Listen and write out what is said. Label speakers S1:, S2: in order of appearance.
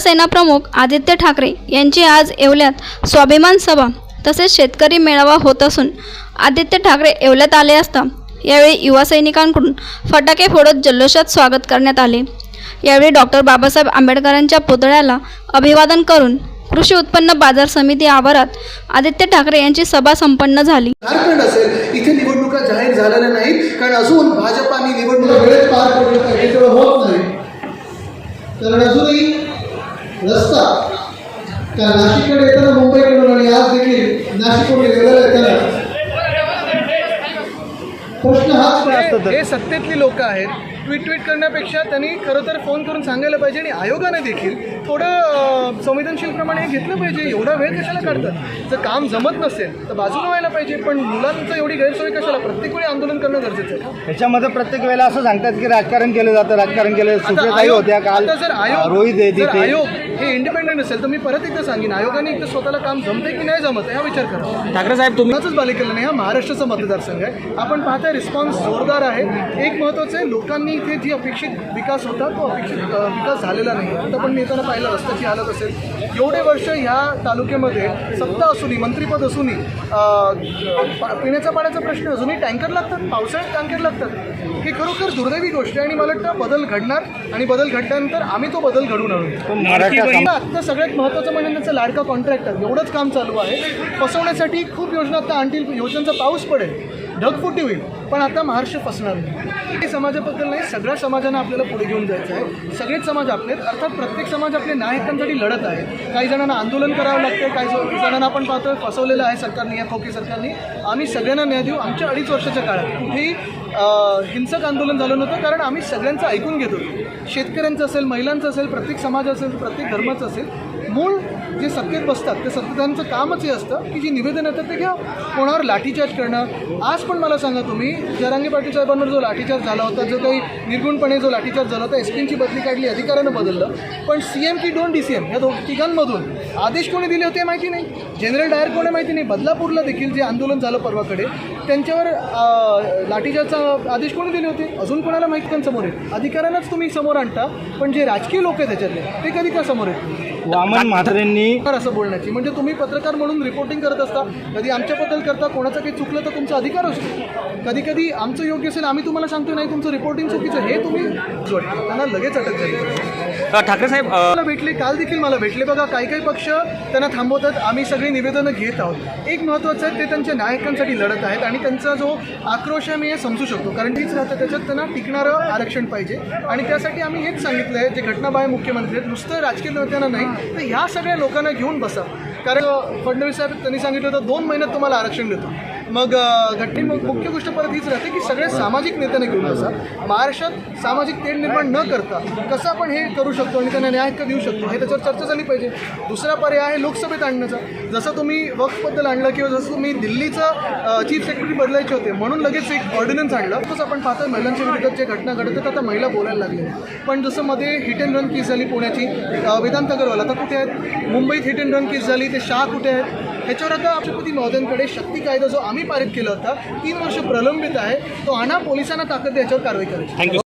S1: सेनाप्रमुख आदित्य ठाकरे यांची आज येवल्यात. स्वाभिमान सभा तसेच शेतकरी मेळावा होत असून आदित्य ठाकरे येवल्यात आले असता यावेळी युवा सैनिकांकडून फटाके फोडत जल्लोषात स्वागत करण्यात आले. यावेळी डॉक्टर बाबासाहेब आंबेडकरांच्या पुतळ्याला अभिवादन करून कृषी उत्पन्न बाजार समिती आवारात आदित्य ठाकरे यांची सभा संपन्न झाली.
S2: झारखंड असेल इथे निवडणुका जाहीर झालेल्या नाहीत कारण अजून भाजपाने निवडणुका वेळेत पार पडल्या होत नाही. कारण रस्ता त्या नाशिककडे येताना मुंबईकडून आणि आज देखील नाशिककडे गेलेला येताना प्रश्न हाच काय असतो हे सत्तेतली लोक आहेत. ट्विट ट्विट करण्यापेक्षा त्यांनी खरं तर फोन करून सांगायला पाहिजे आणि आयोगाने देखील थोडं अं, संवेदनशीलप्रमाणे हे घेतलं पाहिजे. एवढा वेळ कशाला काढतात? जर काम जमत नसेल तर बाजूला व्हायला पाहिजे. पण मुलांचं एवढी गैरसोय कशाला? प्रत्येक वेळी आंदोलन करणं गरजेचं आहे
S3: त्याच्यामध्ये प्रत्येक वेळेला असं सांगतात की राजकारण केलं जातं राजकारण केलं सुप्रियाताई होत्या काल.
S2: आता जर आयोग
S3: रोहित
S2: आयोग हे इंडिपेंडेंट असेल तर मी परत एकदा सांगेन आयोगाने एकदा स्वतःला काम जमते की नाही जमत हा विचार करा.
S4: ठाकरे साहेब तुम्ही
S2: कुणाचंच बालेकिल्ला नाही हा महाराष्ट्राचा मतदारसंघ आहे. आपण पाहताय रिस्पॉन्स जोरदार आहे. एक महत्त्वाचं आहे लोकांनी इथे जी अपेक्षित विकास होता तो अपेक्षित विकास झालेला नाही. आता पण मी येताना पाहिलं रस्त्याची हालत असेल. एवढे वर्ष ह्या तालुक्यामध्ये सत्ता असूनही मंत्रीपद असूनही पिण्याच्या पाण्याचा प्रश्न अजूनही टँकर लागतात पावसाळ्यात टँकर लागतात. ही खरोखर दुर्दैवी गोष्ट आहे आणि मला वाटतं बदल घडणार आणि बदल घडल्यानंतर आम्ही तो बदल घडून आणू. आता सगळ्यात महत्त्वाचं म्हणजे त्यांचं लाडका कॉन्ट्रॅक्टर. एवढंच काम चालू आहे. फसवण्यासाठी खूप योजना आता आणतील. योजनांचा पाऊस पडेल. ढगफुटी होईल. पण आता महाराष्ट्र फसणार नाही. हे समाजाबद्दल नाही सगळ्या समाजांना आपल्याला पुढे घेऊन जायचं आहे. सगळेच समाज आपले आहेत. अर्थात प्रत्येक समाज आपले नायकांसाठी लढत आहे. काही जणांना आंदोलन करावं लागतं काही जणांना आपण पाहतोय फसवलेलं आहे सरकारने या खोकी सरकारने. आम्ही सगळ्यांना न्याय देऊ. आमच्या अडीच वर्षाच्या काळात कुठेही हिंसक आंदोलन झालं नव्हतं कारण आम्ही सगळ्यांचं ऐकून घेत होतो. शेतकऱ्यांचं असेल महिलांचं असेल प्रत्येक समाज असेल प्रत्येक धर्माचं असेल मूळ जे सत्तेत बसतात ते सत्तेदारांचं कामच हे असतं की जी निवेदन येतात ते घ्या. कोणावर लाठीचार्ज करणं आज पण मला सांगा तुम्ही जरांगे पाटील साहेबांवर जो लाठीचार्ज झाला होता जो काही निर्गुणपणे जो लाठीचार्ज झाला होता एस पीची बदली काढली अधिकाऱ्यानं बदललं. पण सी एम की डोन डी सी एम या दोन तिघांमधून आदेश कोणी दिले होते माहिती नाही. जनरल डायर कोणी माहिती नाही. बदलापूरला देखील जे आंदोलन झालं परवाकडे त्यांच्यावर लाठीचार्जचा आदेश कोणी दिले होते? अजून कोणाला माहिती पण समोर आहे. अधिकाऱ्यांनाच तुम्ही समोर आणता पण जे राजकीय लोक आहेत त्याच्यातले ते कधी का समोर येत
S3: वामन म्हात्रेंनी
S2: असं बोलण्याची. म्हणजे तुम्ही पत्रकार म्हणून रिपोर्टिंग करत असता कधी आमच्याबद्दल करता कोणाचं काही चुकलं तर तुमचा अधिकार असतो. कधी कधी आमचं योग्य असेल आम्ही तुम्हाला सांगतो नाही तुमचं रिपोर्टिंग चुकीचं हे तुम्ही त्यांना लगेच अटक झाली.
S4: ठाकरे साहेब
S2: मला भेटले काल देखील मला भेटले. बघा काही काही पक्ष त्यांना थांबवतात. आम्ही सगळी निवेदनं घेत आहोत. एक महत्त्वाचं आहे ते त्यांच्या न्यायकांसाठी लढत आहेत आणि त्यांचा जो आक्रोश आहे मी हे समजू शकतो. कारण तीच राहतं त्याच्यात त्यांना टिकणारं आरक्षण पाहिजे. आणि त्यासाठी आम्ही हेच सांगितलं आहे जे घटनाबाह्य मुख्यमंत्री आहेत नुसतं राजकीय नेत्यांना नाही तर ह्या सगळ्या लोकांना घेऊन बसा. कारण फडणवीस साहेब त्यांनी सांगितलं होतं दोन महिन्यात तुम्हाला आरक्षण देतो. मग घटने मग मुख्य गोष्ट परत हीच राहते की सगळे सामाजिक नेत्यांना घेऊन बसा महाराष्ट्रात सामाजिक तेढ निर्माण न करता कसं आपण हे करू शकतो आणि त्यांना न्याय हक्क देऊ शकतो हे त्याच्यावर चर्चा झाली पाहिजे. दुसरा पर्याय आहे लोकसभेत आणण्याचा. जसं तुम्ही वक्फबद्दल आणलं किंवा जसं तुम्ही दिल्लीचं चीफ सेक्रेटरी बदलायचे होते म्हणून लगेच एक ऑर्डिनन्स आणलं. तसं आपण पाहतोय महिलांच्या विरोधात जे घटना घडत आहेत आता महिला बोलायला लागल्या पण जसं मध्ये हिट अँड रन केस झाली पुण्याची वेदांत अगरवाल आता कुठे आहेत? मुंबईत हिट अँड रन केस झाली ते शाह कुठे आहेत? ह्याच्यावर आता राष्ट्रपती महोदयांकडे शक्ती कायदा जो आम्ही पारित केला होता तीन वर्ष प्रलंबित आहे तो आणा पोलिसांना ताकद याच्यावर कारवाई करायची
S4: थँक्यू